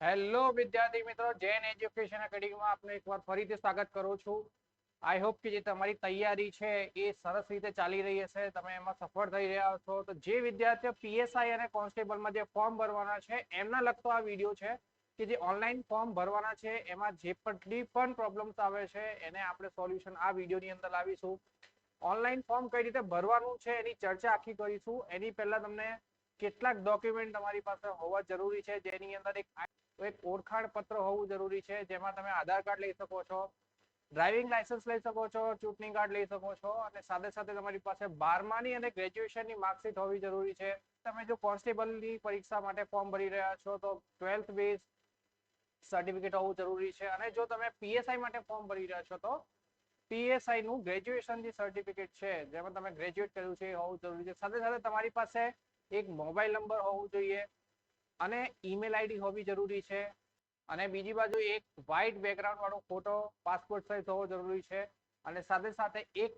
Hello વિદ્યાર્થી મિત્રો, Jain education એકેડમીમાં આપનું એકવાર ફરીથી સ્વાગત કરું છું. આઈ હોપ કે જે તમારી તૈયારી છે એ સરસ રીતે ચાલી રહી હશે, તમે એમાં સફળ થઈ રહ્યા છો તો જે વિદ્યાર્થીઓ પીએસઆઈ અને કોન્સ્ટેબલમાં જે ફોર્મ ભરવાના છે, એમના લગતો આ વીડિયો છે કે જે ઓનલાઈન ફોર્મ ભરવાના છે, એમાં જે પટલી પણ પ્રોબ્લેમ્સ આવે છે, એને આપણે સોલ્યુશન આ વિડીયોની અંદર લાવીશું. ઓનલાઈન ફોર્મ કઈ રીતે ભરવાનું છે એની ચર્ચા આખી કરીશું. એની પહેલા તમને કેટલાક ડોક્યુમેન્ટ તમારી પાસે હોવા જરૂરી છે, જેની અંદર એક ઓળખાણ પત્ર હોવું જરૂરી છે, જેમાં તમે આધાર કાર્ડ લઈ શકો છો ડ્રાઇવિંગ લાયસન્સ લઈ શકો છો, ચૂંટણી કાર્ડ લઈ શકો છો, અને સાથે સાથે તમારી પાસે બારમાની અને ગ્રેજ્યુએશનની માર્કશીટ હોવી જરૂરી છે. તમે જો કોન્સ્ટેબલની પરીક્ષા માટે ફોર્મ ભરી રહ્યા છો, તો ટ્વેલ્થ બેઝ સર્ટિફિકેટ હોવું જરૂરી છે. અને જો તમે પીએસઆઈ માટે ફોર્મ ભરી રહ્યા છો, તો પીએસઆઈ નું ગ્રેજ્યુએશન જે સર્ટિફિકેટ છે, જેમાં તમે ગ્રેજ્યુએટ કર્યું છે, એ હોવું જરૂરી છે. સાથે સાથે તમારી પાસે એક મોબાઈલ નંબર હોવો જોઈએ અને ઈમેલ આઈડી હોવી જરૂરી છે. અને બીજી બાજુ એક વ્હાઇટ બેકગ્રાઉન્ડ વાળો ફોટો પાસપોર્ટ સાઇઝ હોવો જરૂરી છે. અને સાથે સાથે એક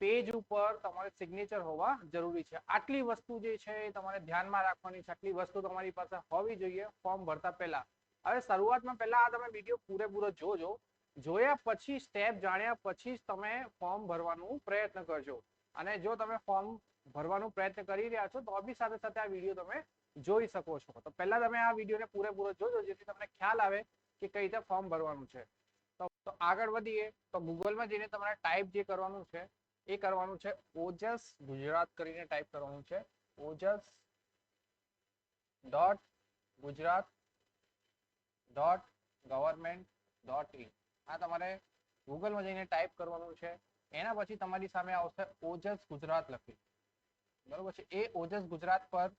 પેજ ઉપર તમારે સિગ્નેચર હોવા જરૂરી છે. આટલી વસ્તુ જે છે એ તમારે ધ્યાનમાં રાખવાની છે. આટલી વસ્તુ તમારી પાસે હોવી જોઈએ ફોર્મ ભરતા પહેલા. હવે શરૂઆતમાં પહેલા આ તમે વીડિયો પૂરેપૂરો જોજો. જોયા પછી સ્ટેપ જાણ્યા પછી જ તમે ફોર્મ ભરવાનું પ્રયત્ન કરજો. અને જો તમે ફોર્મ ભરવાનો પ્રયત્ન કરી રહ્યા છો, તો બી સાથે સાથે આ વીડિયો તમે જોઈ શકો છો. તો પહેલા તમે આ વિડીયોને પૂરેપૂરો જોજો, જેથી તમને ખ્યાલ આવે કે કઈ રીતે ફોર્મ ભરવાનું છે. તો આગળ વધીએ, તો ગૂગલમાં જઈને તમારે ટાઈપ જે કરવાનું છે, એ કરવાનું છે ઓજસ, ગુજરાત કરીને ટાઈપ કરવાનું છે, Ojas dot Gujarat dot government dot in. આ તમારે ગૂગલમાં જઈને ટાઈપ કરવાનું છે, એના પછી તમારી સામે આવશે ઓજસ ગુજરાત લખી. બરોબર છે? એ ઓજસ ગુજરાત પર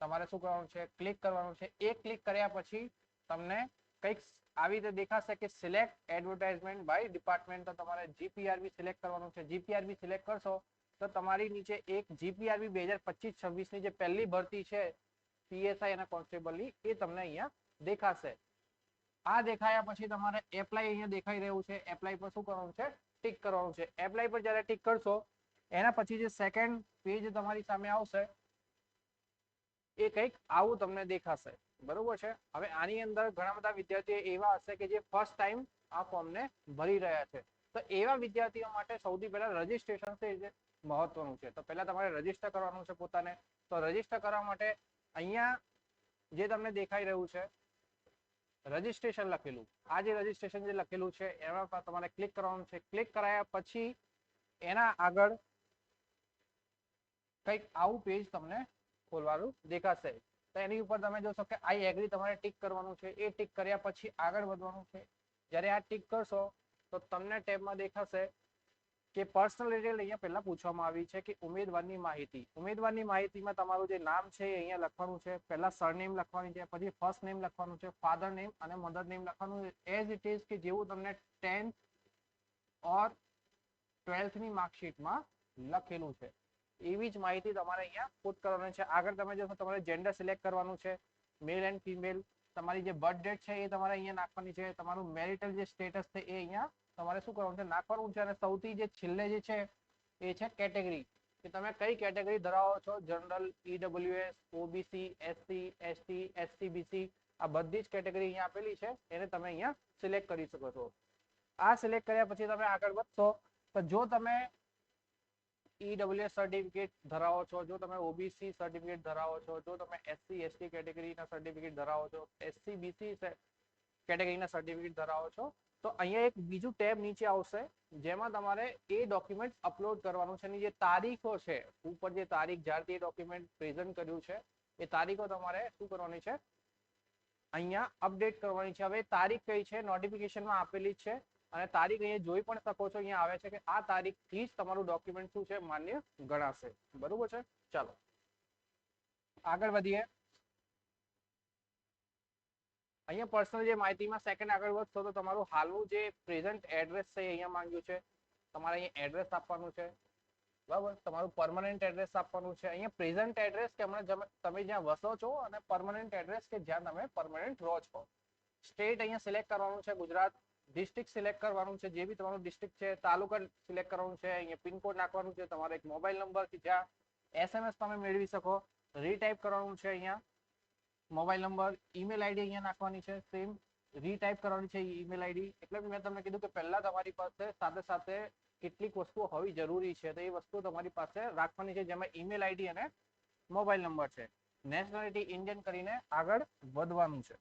તમારે શું કરવાનું છે? ક્લિક કરવાનું છે. એ ક્લિક કર્યા પછી તમને કંઈક આવી રીતે દેખાશે કે સિલેક્ટ એડવર્ટાઇઝમેન્ટ બાય ડિપાર્ટમેન્ટ તો તમારે જીપીઆરબી સિલેક્ટ કરવાનું છે. જીપીઆરબી સિલેક્ટ કરશો તો તમારી નીચે એક જીપીઆરબી બે હજાર પચીસ છવ્વીસની જે પહેલી ભરતી છે પીએસઆઈ અને કોન્સ્ટેબલની એ તમને અહીંયા દેખાશે. આ દેખાયા પછી તમારે એપ્લાય અહીંયા દેખાઈ રહ્યું છે. એપ્લાય પર શું કરવાનું છે? ટિક કરવાનું છે. એપ્લાય પર જ્યારે ટિક કરશો એના પછી જે સેકન્ડ પેજ તમારી સામે આવશે, એ કંઈક આવું તમને દેખાશે. બરોબર છે? હવે આની અંદર ઘણા બધા વિદ્યાર્થીઓ એવા હશે કે જે ફર્સ્ટ ટાઈમ આ ફોર્મને ભરી રહ્યા છે. તો એવા વિદ્યાર્થીઓ માટે સૌથી પહેલા રજીસ્ટ્રેશન છે મહત્વનું છે. તો પહેલા તમારે રજિસ્ટર કરવાનું છે પોતાને. તો રજિસ્ટર કરવા માટે અહીંયા જે તમને દેખાઈ રહ્યું છે રજીસ્ટ્રેશન લખેલું. આ જે રજીસ્ટ્રેશન જે લખેલું છે એના પર તમારે ક્લિક કરવાનું છે. ક્લિક કરાયા પછી એના આગળ કંઈક આવું પેજ તમને ખોલવાનું દેખાશે. તો એની ઉપર તમે જોશો કે આઈ એગ્રી તમારે ટિક કરવાનું છે. એ ટિક કર્યા પછી આગળ વધવાનું છે. જ્યારે આ ટિક કરશો, તો તમને ટેબમાં દેખાશે કે પર્સનલ ડિટેલ અહીંયા પહેલા પૂછવામાં આવી છે કે ઉમેદવારની માહિતી. ઉમેદવારની માહિતીમાં તમારું જે નામ છે એ અહીંયા લખવાનું છે. પહેલા સરનેમ લખવાની છે, પછી ફર્સ્ટ નેમ લખવાનું છે ફાધર નેમ અને મધર નેમ લખવાનું એઝ ઇટ ઇઝ કે જેવું તમને ટેન્થ ઓર ટ્વેલ્થની માર્કશીટમાં લખેલું છે. એવી જ માહિતી તમારે અહીંયા પુટ કરવાની છે. આગળ તમે જોશો તમારે જેન્ડર સિલેક્ટ કરવાનું છે મેલ એન્ડ ફિમેલ તમારી જે બર્થ ડેટ છે એ તમારે અહીંયા નાખવાની છે. તમારું મેરિટલ જે સ્ટેટસ છે એ અહીંયા તમારે શું કરવાનું છે? નાખવાનું છે અને સૌથી જે છેલ્લે જે છે, એ છે કેટેગરી કે તમે કઈ કેટેગરી ધરાવો છો? General EWS OBC SC ST SCBC આ બધી જ કેટેગરી અહીંયા આપેલી છે. એને તમે અહીંયા સિલેક્ટ કરી શકો છો. આ સિલેક્ટ કર્યા પછી તમે આગળ વધશો. તો જો તમે ઈડબ્લ્યુએસ સર્ટિફિકેટ ધરાવો છો, જો તમે ઓબીસી સર્ટિફિકેટ ધરાવો છો, જો તમે એસસી એસટી કેટેગરીના સર્ટિફિકેટ ધરાવો છો એસસી બીસી કેટેગરીના સર્ટિફિકેટ ધરાવો છો, તો અહીંયા એક બીજું ટેબ નીચે આવશે, જેમાં તમારે એ ડોક્યુમેન્ટ અપલોડ કરવાનું છે જે તારીખો છે, ઉપર જે તારીખ જ્યારથી એ ડોક્યુમેન્ટ પ્રેઝન્ટ કર્યું છે, એ તારીખો તમારે શું કરવાની છે? અહીંયા અપડેટ કરવાની છે. હવે તારીખ કઈ છે? નોટિફિકેશનમાં આપેલી છે. અને તારીખ અહીંયા જોઈ પણ શકો છો, અહીંયા આવે છે કે આ તારીખથી જ તમારું ડોક્યુમેન્ટ શું છે માન્ય ગણાશે. બરોબર છે? ચાલો. આગળ વધીએ. અહીંયા પર્સનલ જે માહિતીમાં સેકન્ડ આગળ વધશો તો તમારું હાલનું જે પ્રેઝન્ટ એડ્રેસ છે અહીંયા માંગ્યું છે. તમારે અહીંયા એડ્રેસ આપવાનું છે. બરાબર? તમારું પરમનન્ટ એડ્રેસ આપવાનું છે. અહીંયા પ્રેઝન્ટ એડ્રેસ કે હમણાં તમે જ્યાં વસો છો અને પરમનન્ટ એડ્રેસ કે જ્યાં તમે પરમનન્ટ રહો છો. સ્ટેટ અહીંયા સિલેક્ટ કરવાનું છે ગુજરાત. ડિસ્ટ્રિક્ટ સિલેક્ટ કરવાનું છે, જે બી તમારું ડિસ્ટ્રિક્ટ છે, તાલુકા સિલેક્ટ કરવાનું છે, અહીંયા પિનકોડ નાખવાનું છે, તમારો એક મોબાઈલ નંબર કે જ્યાં એસએમએસ તમે મેળવી શકો રીટાઈપ કરવાનું છે અહીંયા. મોબાઈલ નંબર ઈમેલ આઈડી અહીંયા નાખવાની છે સેમ રીટાઈપ કરવાની છે ઈમેલ આઈડી એટલે મેં તમને કીધું કે પહેલા તમારી પાસે સાથે સાથે કેટલીક વસ્તુઓ હોવી જરૂરી છે, તો એ વસ્તુ તમારી પાસે રાખવાની છે, જેમાં ઈમેલ આઈડી અને મોબાઈલ નંબર છે. નેશનાલિટી ઇન્ડિયન કરીને આગળ વધવાનું છે.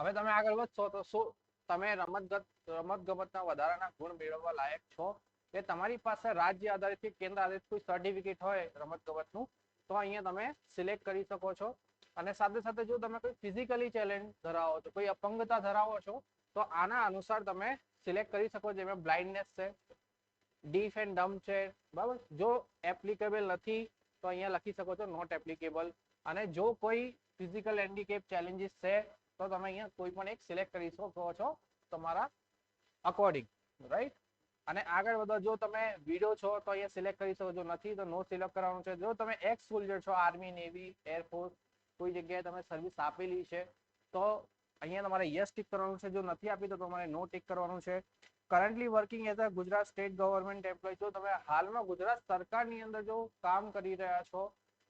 હવે તમે આગળ વધશો તો શું તમે રમતગત રમત ગમતના વધારાના ગુણ મેળવવા લાયક છો? કે તમારી પાસે રાજ્ય આધારિત કેન્દ્ર આધારિત કોઈ સર્ટિફિકેટ હોય રમત ગમતનું તો અહીંયા તમે સિલેક્ટ કરી શકો છો. અને સાથે સાથે જો તમે કોઈ ફિઝિકલી ચેલેન્જ ધરાવો છો કોઈ અપંગતા ધરાવો છો, તો આના અનુસાર તમે સિલેક્ટ કરી શકો જેમાં બ્લાઇન્ડનેસ છે ડીફ એન્ડ ડમ છે, બરાબર? જો એપ્લિકેબલ નથી, તો અહીંયા લખી શકો છો નોટ એપ્લિકેબલ અને જો કોઈ ફિઝિકલ હેન્ડીકેપ ચેલેન્જીસ છે તો તમે અહીંયા કોઈ પણ એક સિલેક્ટ કરી શકો છો તમારા અકોર્ડિંગ રાઈટ અને આગળ વધો, જો તમે વિડો છો તો અહીંયા સિલેક્ટ કરી શકો, જો નથી તો નો સિલેક્ટ કરવાનું છે. જો તમે એક્સ સોલ્જર છો આર્મી નેવી એરફોર્સ કોઈ જગ્યાએ તમે સર્વિસ આપેલી છે, તો અહીંયા તમારે યસ ટીક કરવાનું છે. જો નથી આપી તો તમારે નો ટીક કરવાનું છે. Currently working as a Gujarat state government employee જો તમે હાલમાં ગુજરાત સરકારની અંદર જો કામ કરી રહ્યા છો,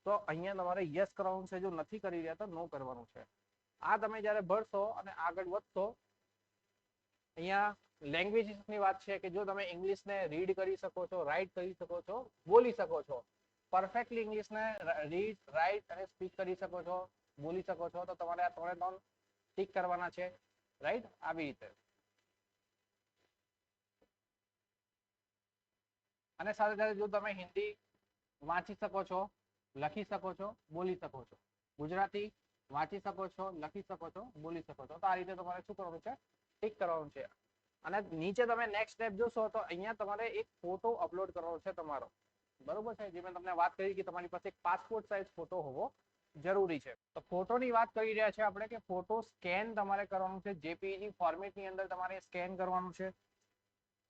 તો અહીંયા તમારે યસ કરવાનું છે. જો નથી કરી રહ્યા તો નો કરવાનું છે. આ તમે જ્યારે ભરશો અને આગળ વધશો, અહીંયા લેંગ્વેજીસની વાત છે કે જો તમે ઇંગ્લિશને રીડ કરી શકો છો રાઇટ કરી શકો છો, બોલી શકો છો પરફેક્ટલી ઇંગ્લિશને રીડ રાઇટ અને સ્પીક કરી શકો છો, બોલી શકો છો, તો તમારે આ ત્રણે ત્રણ ટીક કરવાના છે રાઈટ આવી રીતે. અને સાથે સાથે જો તમે હિન્દી વાંચી શકો છો, લખી શકો છો, બોલી શકો છો. ગુજરાતી વાંચી શકો છો, લખી શકો છો, બોલી શકો છો. તો આ રીતે તમારે શું કરવાનું છે? ટીક કરવાનું છે. અને નીચે તમે નેક્સ્ટ સ્ટેપ જોશો તો અહીંયા તમારે એક ફોટો અપલોડ કરવાનો છે તમારો. બરોબર છે? જે મેં તમને વાત કરી કે તમારી પાસે એક પાસપોર્ટ સાઇઝ ફોટો હોવો જરૂરી છે. તો ફોટોની વાત કરી રહ્યા છે આપણે કે ફોટો સ્કેન તમારે કરવાનું છે. જેપીજી ફોર્મેટની અંદર તમારે સ્કેન કરવાનું છે.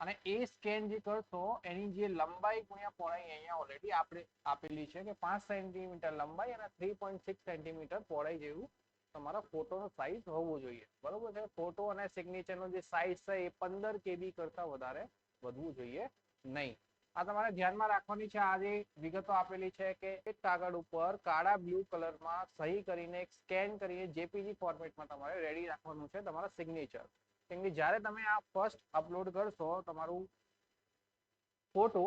અને એ સ્કેન જે કરશો એની જે લંબાઈ ગુણ્યા પહોળાઈ અહીંયા ઓલરેડી આપણે આપેલી છે કે પાંચ સેન્ટીમીટર લંબાઈ અને થ્રી પોઈન્ટ સિક્સ સેન્ટીમીટર પહોળાઈ જેવું તમારા ફોટોનો સાઇઝ હોવું જોઈએ. બરોબર છે? ફોટો અને સિગ્નેચરનો જે સાઇઝ છે, એ પંદર કેબી કરતા વધારે વધવું જોઈએ નહીં. આ તમારે ધ્યાનમાં રાખવાની છે, આ જે વિગતો આપેલી છે કે એક કાગળ ઉપર કાળા બ્લુ કલરમાં સહી કરીને સ્કેન કરીને જેપીજી ફોર્મેટમાં તમારે રેડી રાખવાનું છે તમારા સિગ્નેચર કેમ કે જ્યારે તમે આ ફર્સ્ટ અપલોડ કરશો તમારું ફોટો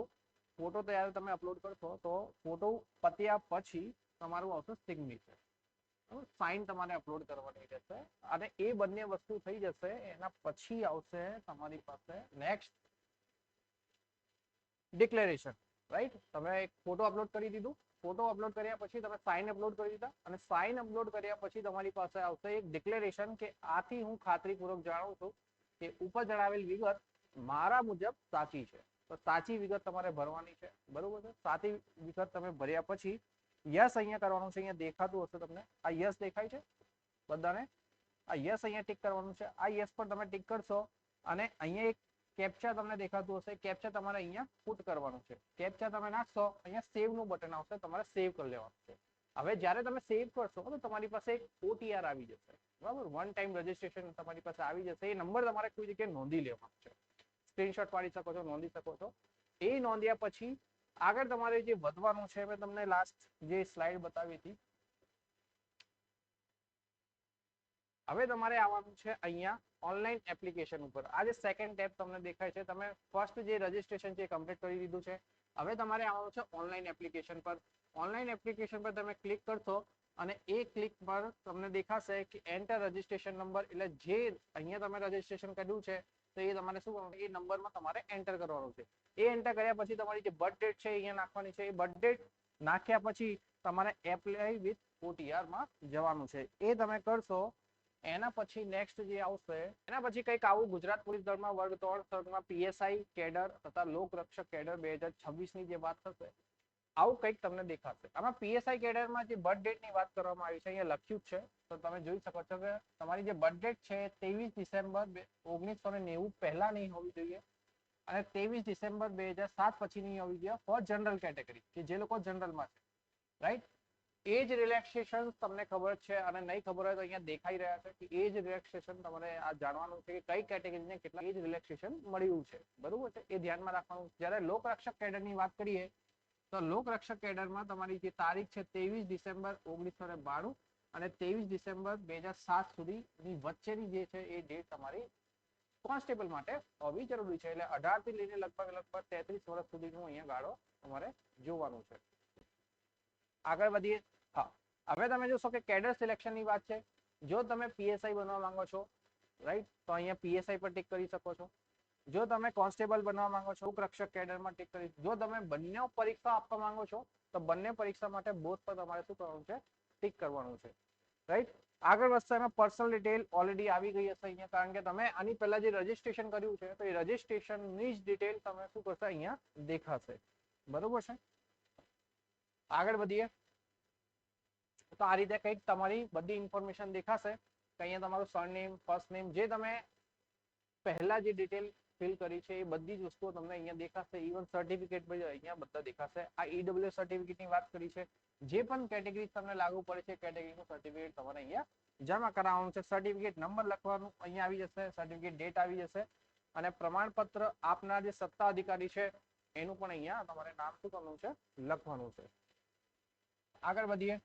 ફોટો ત્યારે તમે અપલોડ કરશો તો ફોટો પત્યા પછી તમારું આવશે સિગ્નેચર સાઇન તમારે અપલોડ કરવાની રહેશે અને એ બંને વસ્તુ થઈ જશે, એના પછી આવશે તમારી પાસે નેક્સ્ટ ડિક્લેરેશન રાઈટ તમે એક ફોટો અપલોડ કરી દીધું ફોટો અપલોડ કર્યા પછી તમે સાઇન અપલોડ કરી દીધા. અને સાઇન અપલોડ કર્યા પછી તમારી પાસે આવશે એક ડિક્લેરેશન કે આથી હું ખાતરીપૂર્વક જાણું છું કે ઉપર જણાવેલ વિગત મારા મુજબ સાચી છે. તો સાચી વિગત તમારે ભરવાની છે. બરોબર છે? સાચી વિગત તમે ભર્યા પછી યસ અહીંયા કરવાનું છે, અહીંયા દેખાતું હશે તમને. આ યસ દેખાય છે? બધાને? આ યસ અહીંયા ટીક કરવાનું છે. આ યસ પર તમે ટીક કરશો. અને અહીંયા એક કેપ્ચા તમને દેખાતું હશે કેપ્ચા તમારે અહીંયા પુટ કરવાનું છે. કેપ્ચા તમે નાખશો, અહીંયા સેવનું બટન આવશે, તમારે સેવ કરી લેવાનું છે. હવે જ્યારે તમે સેવ કરશો, તો તમારી પાસે એક ઓટીઆર આવી જશે. બરાબર? વન ટાઈમ રજીસ્ટ્રેશન તમારી પાસે આવી જશે. એ નંબર તમારે કોઈ જગ્યાએ નોંધી લેવાનો છે. સ્ક્રીનશોટ પાડી શકો છો, નોંધી શકો છો. એ નોંધ્યા પછી આગળ તમારે જે વધવાનું છે, મેં તમને લાસ્ટ જે સ્લાઇડ બતાવી હતી હવે તમારે આવવાનું છે અહીંયા ઓનલાઈન એપ્લિકેશન ઉપર. આ જે સેકન્ડ ટેપ તમને દેખાય છે, તમે ફર્સ્ટ જે રજીસ્ટ્રેશન છે કમ્પ્લીટ કરી દીધું છે. હવે તમારે આવવાનું છે ઓનલાઈન એપ્લિકેશન પર. ઓનલાઈન એપ્લિકેશન પર તમે ક્લિક કરશો અને એ ક્લિક પર તમને દેખાશે કે એન્ટર રજીસ્ટ્રેશન નંબર એટલે જે અહીંયા તમે રજીસ્ટ્રેશન કર્યું છે, તો એ તમારે શું એ નંબરમાં તમારે એન્ટર કરવાનું છે. એ એન્ટર કર્યા પછી તમારી જે બર્થ ડેટ છે અહીંયા નાખવાની છે. એ બર્થ ડેટ નાખ્યા પછી તમારે એપ્લાય વિથ ઓટીઆરમાં જવાનું છે. એ તમે કરશો એના પછી નેક્સ્ટ જે આવશે, એના પછી કંઈક આવું ગુજરાત પોલીસ દળમાં વર્ગ ત્રણ સર્ગમાં પીએસઆઈ કેડર તથા લોકરક્ષક કેડર બે હજાર છવ્વીસની જે વાત થશે, આવું કંઈક તમને દેખાશે. આમાં પીએસઆઈ કેડરમાં જે બર્થ ડેટની વાત કરવામાં આવી છે, અહીંયા લખ્યું છે, તો તમે જોઈ શકો છો કે તમારી જે બર્થ ડેટ છે ત્રેવીસ ડિસેમ્બર ઓગણીસો ને નેવું પહેલા નહીં હોવી જોઈએ અને ત્રેવીસ ડિસેમ્બર બે હજાર સાત પછી નહીં હોવી જોઈએ ફોર જનરલ કેટેગરી કે જે લોકો જનરલમાં છે રાઈટ એજ રિલેક્સેશન તમને ખબર છે અને નહીં ખબર હોય તો અહીંયા દેખાઈ રહ્યા છે કે એજ રિલેક્સેશન તમારે આ જાણવાનું છે કે કઈ કેટેગરીને કેટલા એજ રિલેક્સેશન મળ્યું છે. બરોબર છે? એ ધ્યાનમાં રાખવાનું. જ્યારે લોકરક્ષક કેડરની વાત કરીએ, તો લોકરક્ષક કેડરમાં તમારી જે તારીખ છે ત્રેવીસ ડિસેમ્બર ઓગણીસો ને બાણું અને ત્રેવીસ ડિસેમ્બર બે હજાર સાત સુધીની વચ્ચેની જે છે એ ડેટ તમારી કોન્સ્ટેબલ માટે હોવી જરૂરી છે. એટલે અઢારથી લઈને લગભગ લગભગ તેત્રીસ વર્ષ સુધીનું અહીંયા ગાળો તમારે જોવાનું છે. આગળ વધીએ. હા, હવે તમે જોશો કે કેડર સિલેક્શનની વાત છે. જો તમે પીએસઆઈ બનવા માંગો છો રાઈટ તો અહીંયા પીએસઆઈ પર ટિક કરી શકો છો. જો તમે કોન્સ્ટેબલ બનવા માંગો છો રક્ષક કેડરમાં ટિક કરી, જો તમે બંને પરીક્ષા આપવા માંગો છો, તો બંને પરીક્ષા માટે બોથ પર તમારે શું કરવાનું છે? ટિક કરવાનું છે. રાઈટ આગળ વધશે એમાં પર્સનલ ડિટેલ ઓલરેડી આવી ગઈ હશે અહીંયા, કારણ કે તમે આની પહેલા જે રજીસ્ટ્રેશન કર્યું છે, તો એ રજીસ્ટ્રેશનની જ ડિટેલ તમે શું કરશે? અહીંયા દેખાશે. બરોબર છે? આગળ વધીએ. તો આ રીતે કંઈક તમારી બધી ઇન્ફોર્મેશન દેખાશે. અહીંયા તમારું સરનેમ ફર્સ્ટ નેમ જે તમે પહેલા જે ડિટેલ ફિલ કરી છે, એ બધી જ વસ્તુઓ તમને અહીંયા દેખાશે. ઇવન સર્ટિફિકેટ પણ અહીંયા બધા દેખાશે. આ ઈડબ્લ્યુ સર્ટિફિકેટની વાત કરી છે. જે પણ કેટેગરી તમને લાગુ પડે છે કેટેગરીનું સર્ટિફિકેટ તમારે અહીંયા જમા કરાવવાનું છે. સર્ટિફિકેટ નંબર લખવાનું અહીંયા આવી જશે. સર્ટિફિકેટ ડેટ આવી જશે. અને પ્રમાણપત્ર આપનાર જે સત્તા અધિકારી છે, એનું પણ અહીંયા તમારે નામ શું કરવાનું છે? લખવાનું છે. આગળ વધીએ.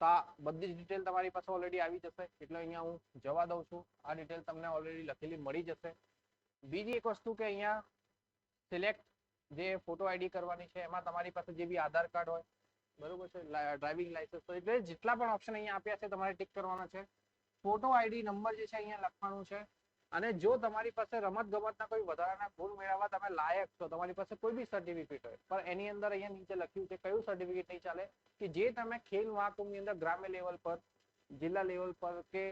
તો બધી જ ડિટેલ તમારી પાસે ઓલરેડી આવી જશે. એટલે અહીંયા હું જવા દઉં છું. આ ડિટેલ તમને ઓલરેડી લખેલી મળી જશે. બીજી એક વસ્તુ કે અહીંયા સિલેક્ટ જે ફોટો આઈડી કરવાની છે, એમાં તમારી પાસે જે બી આધાર કાર્ડ હોય, બરોબર છે ડ્રાઇવિંગ લાયસન્સ તો એટલે જેટલા પણ ઓપ્શન અહીંયા આપ્યા છે, તમારે ટિક કરવાના છે. ફોટો આઈડી નંબર જે છે અહીંયા લખવાનું છે. અને જો તમારી પાસે રમત ગમતના કોઈ વધારાના ગુણ મેળવવા તમે લાયક છો, તમારી પાસે કોઈ બી સર્ટિફિકેટ હોય, પણ એની અંદર અહીંયા નીચે લખ્યું છે કયું સર્ટિફિકેટ નહીં ચાલે, કે જે તમે ખેલ મહાકુંભની અંદર ગ્રામ્ય લેવલ પર, જિલ્લા લેવલ પર કે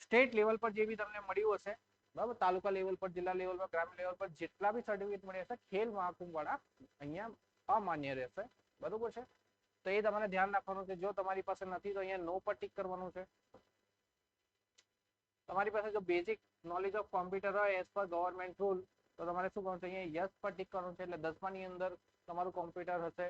સ્ટેટ લેવલ પર જે બી તમને મળ્યું હશે, બરાબર, તાલુકા લેવલ પર, જિલ્લા લેવલ પર, ગ્રામ્ય લેવલ પર જેટલા બી સર્ટિફિકેટ મળ્યા હશે, ખેલ મહાકુંભ વાળા અહીંયા અમાન્ય રહેશે, બરોબર છે? તો એ તમારે ધ્યાન રાખવાનું છે, જો તમારી પાસે નથી, તો અહીંયા નો પર ટીક કરવાનું છે. તમારી પાસે જો બેઝિક નોલેજ ઓફ કોમ્પ્યુટર હોય એઝ પર ગવર્મેન્ટ રૂલ તો તમારે શું કરવાનું છે? અહીંયા યસ પર ટીક કરવાનું છે, એટલે દસમાની અંદર તમારું કોમ્પ્યુટર હશે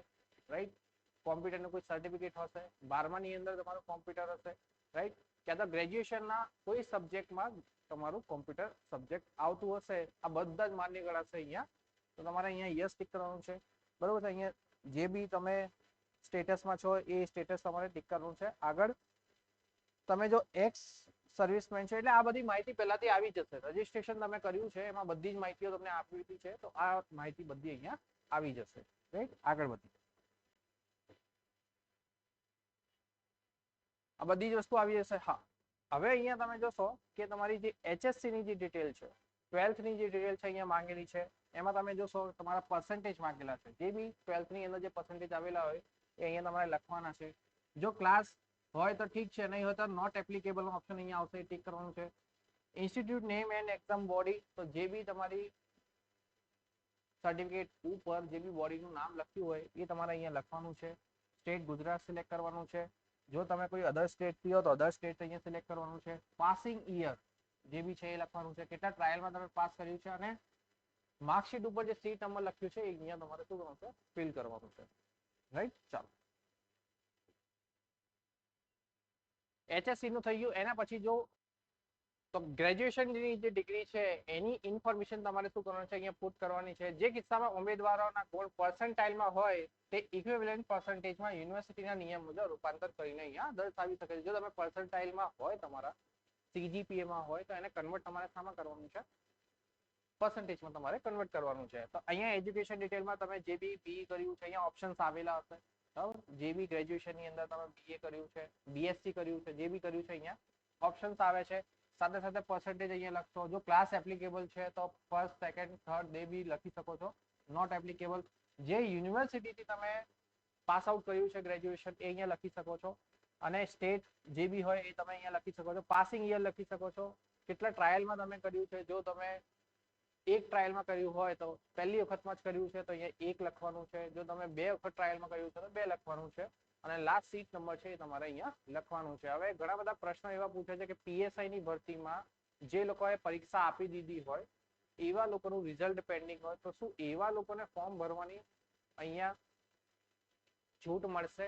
રાઈટ કોમ્પ્યુટરનું કોઈ સર્ટિફિકેટ હશે, બારમાની અંદર તમારું કોમ્પ્યુટર હશે રાઈટ ક્યાં તો ગ્રેજ્યુએશનના કોઈ સબ્જેક્ટમાં તમારું કોમ્પ્યુટર સબ્જેક્ટ આવતું હશે. આ બધા જ માન્ય ગણાશે અહીંયા. તો તમારે અહીંયા યસ ટીક કરવાનું છે. બરોબર છે? અહીંયા જે બી તમે સ્ટેટસમાં છો, એ સ્ટેટસ તમારે ટીક કરવાનું છે. આગળ તમે જો એક્સ સર્વિસમેન છે. એટલે આ બધી માહિતી પહેલાથી આવી જશે. રજીસ્ટ્રેશન તમે કર્યું છે, એમાં બધી જ માહિતીઓ તમને આપી છે, તો આ માહિતી બધી અહીંયા આવી જશે. રાઈટ આગળ વધી આ બધી જ વસ્તુ આવી જશે. હા. હવે અહીંયા તમે જોશો કે તમારી જે એચએસસી ની જે ડિટેલ છે 12th ની જે ડિટેલ છે અહીંયા માંગેલી છે, એમાં તમે જોશો તમારા પર્સન્ટેજ માંગેલા છે. જે બી 12th ની અંદર જે પર્સન્ટેજ આવેલા હોય, એ અહીંયા તમારે લખવાના છે. જો ક્લાસ હોય તો ઠીક છે, નહીં હોય તો નોટ એપ્લિકેબલ ઓપ્શન અહીંયા આવશે ટીક કરવાનું છે. Institute name and exam body તો જે બી તમારી સર્ટિફિકેટ ઉપર જે બી બોડીનું નામ લખ્યું હોય, એ તમારે અહીંયા લખવાનું છે. સ્ટેટ ગુજરાત સિલેક્ટ કરવાનું છે. જો તમે કોઈ અધર સ્ટેટથી હો, તો અધર સ્ટેટ અહીંયા સિલેક્ટ કરવાનું છે. પાસિંગ યર જે બી છે એ લખવાનું છે. કેટલા ટ્રાયલમાં તમે પાસ કર્યું છે અને માર્કશીટ ઉપર જે સીટ નંબર લખ્યું છે, એ અહીંયા તમારે શું કરવાનું છે? ફિલ કરવાનું છે. રાઈટ ચાલો. એચએસસી નું થઈ ગયું. એના પછી જો તો ગ્રેજ્યુએશનની જે ડિગ્રી છે, એની ઇન્ફોર્મેશન તમારે શું કરવાનું છે? અહીંયા પુટ કરવાની છે. જે કિસ્સામાં ઉમેદવારોના ગોળ પર્સન્ટાઇલમાં હોય, તે ઇક્વિવેલન્ટ પર્સન્ટેજમાં યુનિવર્સિટીના નિયમ મુજબ રૂપાંતર કરીને અહીંયા દર્શાવી શકે છે. જો તમે પર્સન્ટાઇલમાં હોય તમારા સીજીપીએમાં હોય, તો એને કન્વર્ટ તમારે શામાં કરવાનું છે? પર્સન્ટેજમાં તમારે કન્વર્ટ કરવાનું છે. તો અહીંયા એજ્યુકેશન ડિટેલમાં તમે જે બી બી કર્યું છે, અહીંયા ઓપ્શન્સ આવેલા હશે. બરાબર જે બી ગ્રેજ્યુએશનની અંદર તમે બીએ કર્યું છે બીએસસી કર્યું છે, જે બી કર્યું છે અહીંયા ઓપ્શન્સ આવે છે. સાથે સાથે પર્સન્ટેજ અહીંયા લખશો. જો ક્લાસ એપ્લિકેબલ છે, તો first second third day B લખી શકો છો નોટ એપ્લિકેબલ જે યુનિવર્સિટીથી તમે પાસ આઉટ કર્યું છે ગ્રેજ્યુએશન એ અહીંયા લખી શકો છો. અને સ્ટેટ જે બી હોય, એ તમે અહીંયા લખી શકો છો. પાસિંગ યર લખી શકો છો. કેટલા ટ્રાયલમાં તમે કર્યું છે, જો તમે એક ટ્રાયલમાં કર્યું હોય તો પહેલી વખતમાં જ કર્યું છે, તો અહીંયા એક લખવાનું છે. જો તમે બે વખત ટ્રાયલમાં કર્યું છે, તો બે લખવાનું છે. અને લાસ્ટ સીટ નંબર છે એ તમારે અહીંયા લખવાનું છે. હવે ઘણા બધા પ્રશ્નો એવા પૂછે છે કે પીએસઆઈ ની ભરતીમાં જે લોકોએ પરીક્ષા આપી દીધી હોય, એવા લોકોનું રિઝલ્ટ પેન્ડિંગ હોય, તો શું એવા લોકોને ફોર્મ ભરવાની અહીંયા છૂટ મળશે?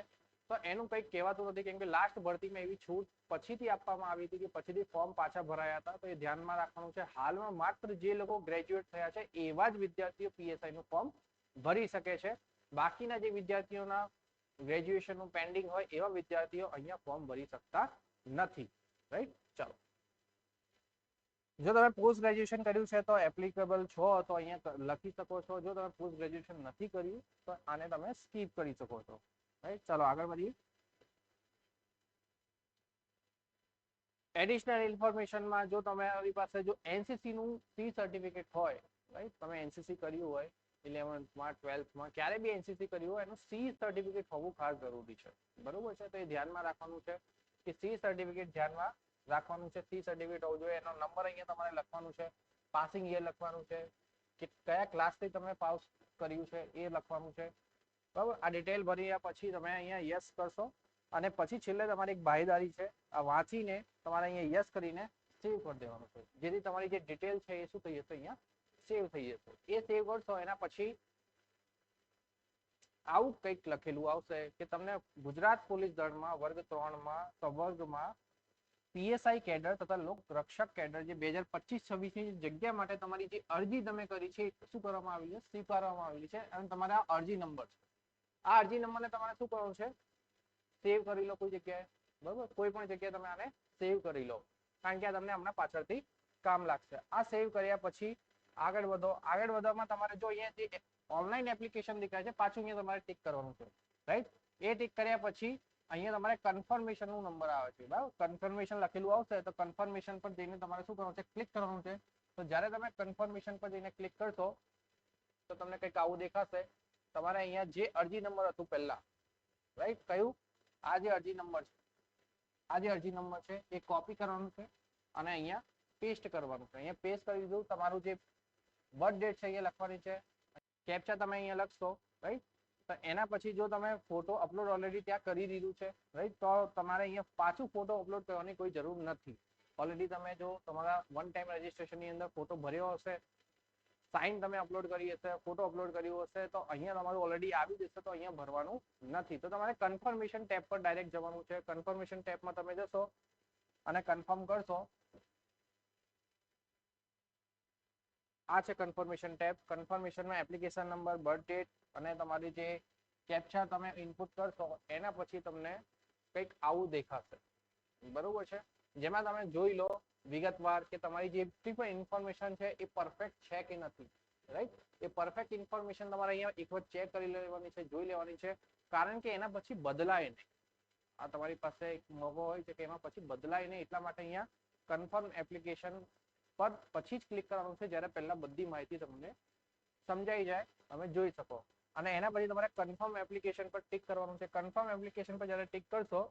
તો એનું કંઈક કહેવાતું નથી, કેમ કે લાસ્ટ ભરતીમાં એવી છૂટ પછીથી આપવામાં આવી હતી કે પછીથી ફોર્મ પાછા ભરાયા હતા. તો એ ધ્યાનમાં રાખવાનું છે, હાલમાં માત્ર જે લોકો ગ્રેજ્યુએટ થયા છે, એવા જ વિદ્યાર્થીઓ પીએસઆઈ નું ફોર્મ ભરી શકે છે. બાકીના જે વિદ્યાર્થીઓના ગ્રેજ્યુએશનનું પેન્ડિંગ હોય, એવા વિદ્યાર્થીઓ અહીંયા ફોર્મ ભરી શકતા નથી. રાઈટ ચાલો. જો તમે પોસ્ટ ગ્રેજ્યુએશન કર્યું છે, તો એપ્લિકેબલ છો, તો અહીંયા લખી શકો છો. જો તમે પોસ્ટ ગ્રેજ્યુએશન નથી કર્યું, તો આને તમે સ્કીપ કરી શકો છો. ચાલો આગળ વધીએ. એડિશનલ ઇન્ફોર્મેશનમાં જો તમારી પાસે જો એનસીસી નું સી સર્ટિફિકેટ હોય રાઈટ તમે એનસીસી કર્યું હોય ઇલેવન્થમાં ટ્વેલ્થમાં ક્યારે બી એનસીસી કર્યું હોય, એનું સી સર્ટિફિકેટ હોવું ખાસ જરૂરી છે. બરોબર છે? તો એ ધ્યાનમાં રાખવાનું છે કે સી સર્ટિફિકેટ ધ્યાનમાં રાખવાનું છે. સી સર્ટિફિકેટ હોવું જોઈએ. એનો નંબર અહીંયા તમારે લખવાનું છે. પાસિંગ યર લખવાનું છે. કે કયા ક્લાસથી તમે પાસ કર્યું છે એ લખવાનું છે. બરાબર? આ ડિટેલ ભર્યા પછી તમે અહીંયા યસ કરશો. અને પછી છેલ્લે તમારી એક ભાઈદારી છે, આ વાંચીને તમારે અહીંયા યસ કરીને સેવ કરી દેવાનું છે. જેથી તમારી જે ડિટેલ છે એ શું થઈ જશે અહીંયા? સેવ થઈ જશે. એ સેવ કરશો, એના પછી આવું કંઈક લખેલું આવશે કે તમને ગુજરાત પોલીસ દળમાં, વર્ગ ત્રણમાં, સંવર્ગમાં પીએસઆઈ કેડર તથા લોક રક્ષક કેડર જે બે હજાર પચીસ છવ્વીસની જગ્યા માટે તમારી જે અરજી તમે કરી છે શું કરવામાં આવી છે? સ્વીકારવામાં આવેલી છે અને તમારા અરજી નંબર છે. આ અરજી નંબરને તમારે શું કરવાનું છે? સેવ કરી લો કોઈ જગ્યાએ. બરોબર? કોઈ પણ જગ્યાએ તમે આને સેવ કરી લો. કારણ કે આ તમને હમણાં પાછળથી કામ લાગશે. આ સેવ કર્યા પછી આગળ વધો. આગળ વધવામાં તમારે જો અહીંયા જે ઓનલાઈન એપ્લિકેશન દેખાય છે, પાછું અહીંયા તમારે ટિક કરવાનું છે. રાઈટ? એ ટિક કર્યા પછી અહીંયા તમારે કન્ફર્મેશનનું નંબર આવે છે. બરાબર? કન્ફર્મેશન લખેલું આવશે તો કન્ફર્મેશન પર જઈને તમારે શું કરવાનું છે? ક્લિક કરવાનું છે. તો જ્યારે તમે કન્ફર્મેશન પર જઈને ક્લિક કરશો, તો તમને કંઈક આવું દેખાશે. તમારે અહીંયા જે અરજી નંબર હતું પહેલા રાઈટ કયું? આ જે અરજી નંબર છે. આ જે અરજી નંબર છે, એ કોપી કરવાનું છે અને અહીંયા પેસ્ટ કરવાનું છે. અહીંયા પેસ્ટ કરી દીધું, તમારું જે બર્થ ડેટ છે એ લખવાની છે. કેપ્ચા તમે અહીંયા લખશો રાઈટ તો એના પછી જો તમે ફોટો અપલોડ ઓલરેડી ત્યાં કરી દીધું છે રાઈટ તો તમારે અહીંયા પાછું ફોટો અપલોડ કરવાની કોઈ જરૂર નથી. ઓલરેડી તમે જો તમારા વન ટાઈમ રજીસ્ટ્રેશનની અંદર ફોટો ભર્યો હશે સાઇન તમે અપલોડ કરી હશે ફોટો અપલોડ કર્યું હશે, તો અહીંયા તમારું ઓલરેડી આવી જશે, તો અહીંયા ભરવાનું નથી. તો તમારે કન્ફર્મેશન ટેબ પર ડાયરેક્ટ જવાનું છે. કન્ફર્મેશન ટેબમાં તમે જશો અને કન્ફર્મ કરશો. આ છે કન્ફર્મેશન ટેબ કન્ફર્મેશનમાં એપ્લિકેશન નંબર બર્થ ડેટ અને તમારી જે કેપ્ચા તમે ઇનપુટ કરશો, એના પછી તમને કંઈક આવું દેખાશે. બરોબર છે? જેમાં તમે જોઈ લો વિગતવાર કે તમારી જે પણ ઇન્ફોર્મેશન છે એ પરફેક્ટ છે કે નથી રાઈટ એ પરફેક્ટ ઇન્ફોર્મેશન તમારે અહીંયા એક વખત ચેક કરી લેવાની છે, જોઈ લેવાની છે. કારણ કે એના પછી બદલાય નહીં. આ તમારી પાસે એક મોગો હોય છે કે એમાં પછી બદલાય નહીં, એટલા માટે અહીંયા કન્ફર્મ એપ્લિકેશન પર પછી જ ક્લિક કરવાનું છે, જ્યારે પહેલાં બધી માહિતી તમને સમજાઈ જાય, તમે જોઈ શકો. અને એના પછી તમારે કન્ફર્મ એપ્લિકેશન પર ટિક કરવાનું છે. કન્ફર્મ એપ્લિકેશન પર જ્યારે ટિક કરશો,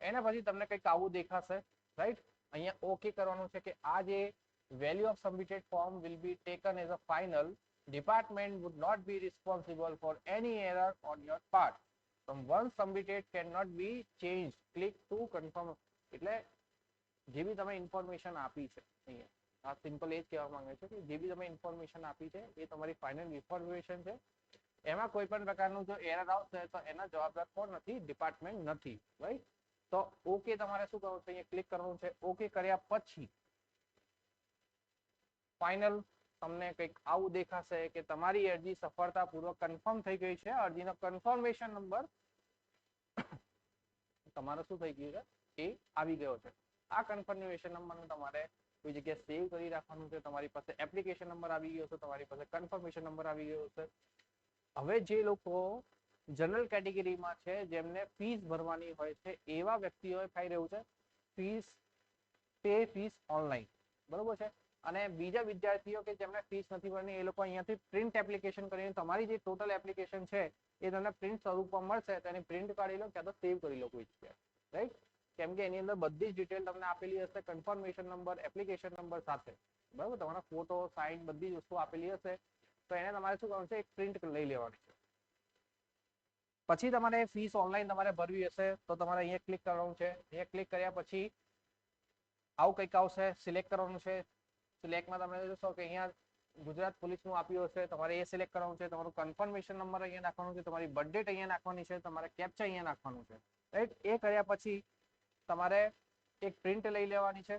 એના પછી તમને કંઈક આવું દેખાશે. રાઈટ અહીંયા ઓકે કરવાનું છે કે આ જે value of submitted form will be taken as a final would not be responsible for any any on your part one submitted can not be change click to confirm એટલે જે બી તમે information આપી છે, અહીંયા. આ સિમ્પલ એ જ કહેવા માંગે છે કે જે બી તમે ઇન્ફોર્મેશન આપી છે, એ તમારી ફાઇનલ ઇન્ફોર્મેશન છે. એમાં કોઈ પણ પ્રકારનું જો એરર આવશે તો એના જવાબદાર કોણ નથી? ડિપાર્ટમેન્ટ નથી. રાઈટ તો ઓકે તમારે શું કરવું છે? અહીંયા ક્લિક કરવાનું છે. ઓકે કર્યા પછી ફાઇનલ તમને કંઈક આવું દેખાશે કે તમારી અરજી સફળતાપૂર્વક કન્ફર્મ થઈ ગઈ છે. અરજીનો કન્ફર્મેશન નંબર તમારો શું થઈ ગયું છે? એ આવી ગયો છે. આ કન્ફર્મેશન નંબરને તમારે કોઈ જગ્યાએ સેવ કરી રાખવાનું છે. તમારી પાસે એપ્લિકેશન નંબર આવી ગયો છે. તમારી પાસે કન્ફર્મેશન નંબર આવી ગયો છે. હવે જે લોકો જનરલ કેટેગરીમાં છે જેમને ફીસ ભરવાની હોય છે, એવા વ્યક્તિઓએ થઈ રહ્યું છે ફીસ પે ફીસ ઓનલાઈન બરોબર છે? અને બીજા વિદ્યાર્થીઓ કે જેમને ફીસ નથી ભરવાની, એ લોકો અહીંયાથી પ્રિન્ટ એપ્લિકેશન કરીને તમારી જે ટોટલ એપ્લિકેશન છે, એ તમને પ્રિન્ટ સ્વરૂપમાં મળશે, તો એની પ્રિન્ટ કાઢી લો, ક્યાં તો સેવ કરી લો કોઈ જગ્યાએ. રાઈટ કેમ કે એની અંદર બધી જ ડિટેલ તમને આપેલી હશે કન્ફર્મેશન નંબર એપ્લિકેશન નંબર સાથે. બરાબર? તમારા ફોટો સાઇન બધી જ વસ્તુ આપેલી હશે. તો એને તમારે શું કરવાનું છે? એક પ્રિન્ટ લઈ લેવાની છે. પછી તમારે ફીસ ઓનલાઈન તમારે ભરવી હશે, તો તમારે અહીંયા ક્લિક કરવાનું છે. અહીંયા ક્લિક કર્યા પછી આવું કંઈક આવશે સિલેક્ટ કરવાનું છે. સિલેક્ટમાં તમે જોશો કે અહીંયા ગુજરાત પોલીસનું આપ્યું હશે, તમારે એ સિલેક્ટ કરવાનું છે, તમારું કન્ફર્મેશન નંબર અહીંયા નાખવાનું છે, તમારી બર્થ ડેટ અહીંયા નાખવાની છે, તમારે કેપ્ચા અહીંયા નાખવાનું છે. રાઈટ એ કર્યા પછી તમારે એક પ્રિન્ટ લઈ લેવાની છે.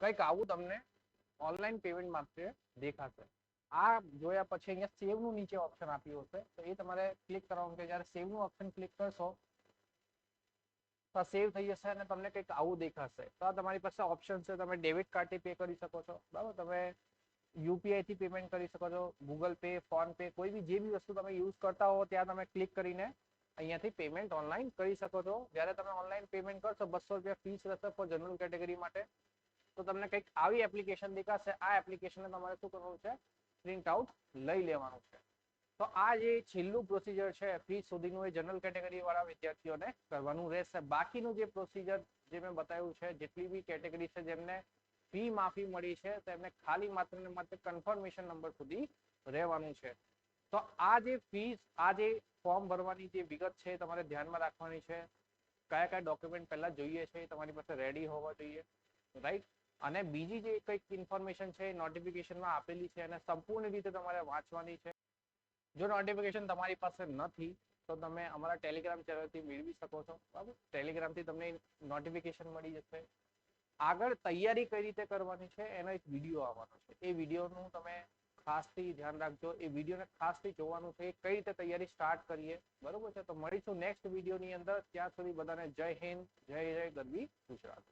કંઈક આવું તમને ઓનલાઈન પેમેન્ટ માટે દેખાશે. આ જોયા પછી અહીંયા સેવનું નીચે ઓપ્શન આપ્યું હશે. તો એ તમારે ક્લિક કરવાનું કે જ્યારે સેવનું ઓપ્શન ક્લિક કરશો, તો સેવ થઈ જશે અને તમને કંઈક આવું દેખાશે. તો આ તમારી પાસે ઓપ્શન છે. તમે ડેબિટ કાર્ડથી પે કરી શકો છો. બરાબર? તમે યુપીઆઈ થી પેમેન્ટ કરી શકો છો. ગૂગલ પે ફોન પે કોઈ બી જે બી વસ્તુ તમે યુઝ કરતા હો, ત્યાં તમે ક્લિક કરીને અહીંયાથી પેમેન્ટ ઓનલાઈન કરી શકો છો. જ્યારે તમે ઓનલાઈન પેમેન્ટ કરશો, બસો રૂપિયા ફીસ રહેશે ફોર જનરલ કેટેગરી માટે. તો તમને કંઈક આવી એપ્લિકેશન દેખાશે. આ એપ્લિકેશનને તમારે શું કરવાનું છે? પ્રિન્ટ આઉટ લઈ લેવાનું છે. તો આ જે છેલ્લું પ્રોસિજર છે, ફી સુધીનું એ જનરલ કેટેગરી વાળા વિદ્યાર્થીઓને કરવાનું રહેશે. બાકીનું જે પ્રોસિજર જે મેં બતાવ્યું છે, જેટલી બી કેટેગરી છે જેમને ફી માફી મળી છે તેમને ખાલી માત્ર ને માત્ર કન્ફર્મેશન નંબર સુધી રહેવાનું છે. તો આ જે ફીસ આ જે ફોર્મ ભરવાની જે વિગત છે તમારે ધ્યાનમાં રાખવાની છે. કયા કયા ડોક્યુમેન્ટ પહેલા જોઈએ છે તમારી પાસે રેડી હોવા જોઈએ. રાઈટ અને બીજી જે કંઈક ઇન્ફોર્મેશન છે એ નોટિફિકેશનમાં આપેલી છે અને સંપૂર્ણ રીતે તમારે વાંચવાની છે. જો નોટિફિકેશન તમારી પાસે નથી, તો તમે અમારા ટેલિગ્રામ ચેનલથી મેળવી શકો છો. બરાબર? ટેલિગ્રામથી તમને નોટિફિકેશન મળી જશે. આગળ તૈયારી કઈ રીતે કરવાની છે, એનો એક વીડિયો આવવાનો છે. એ વિડીયોનું તમે ખાસથી ધ્યાન રાખજો. એ વિડીયોને ખાસથી જોવાનું છે, કઈ રીતે તૈયારી સ્ટાર્ટ કરીએ. બરોબર છે? તો મળીશું નેક્સ્ટ વિડીયોની અંદર. ત્યાં સુધી બધાને જય હિન્દ, જય જય ગરબી ગુજરાત.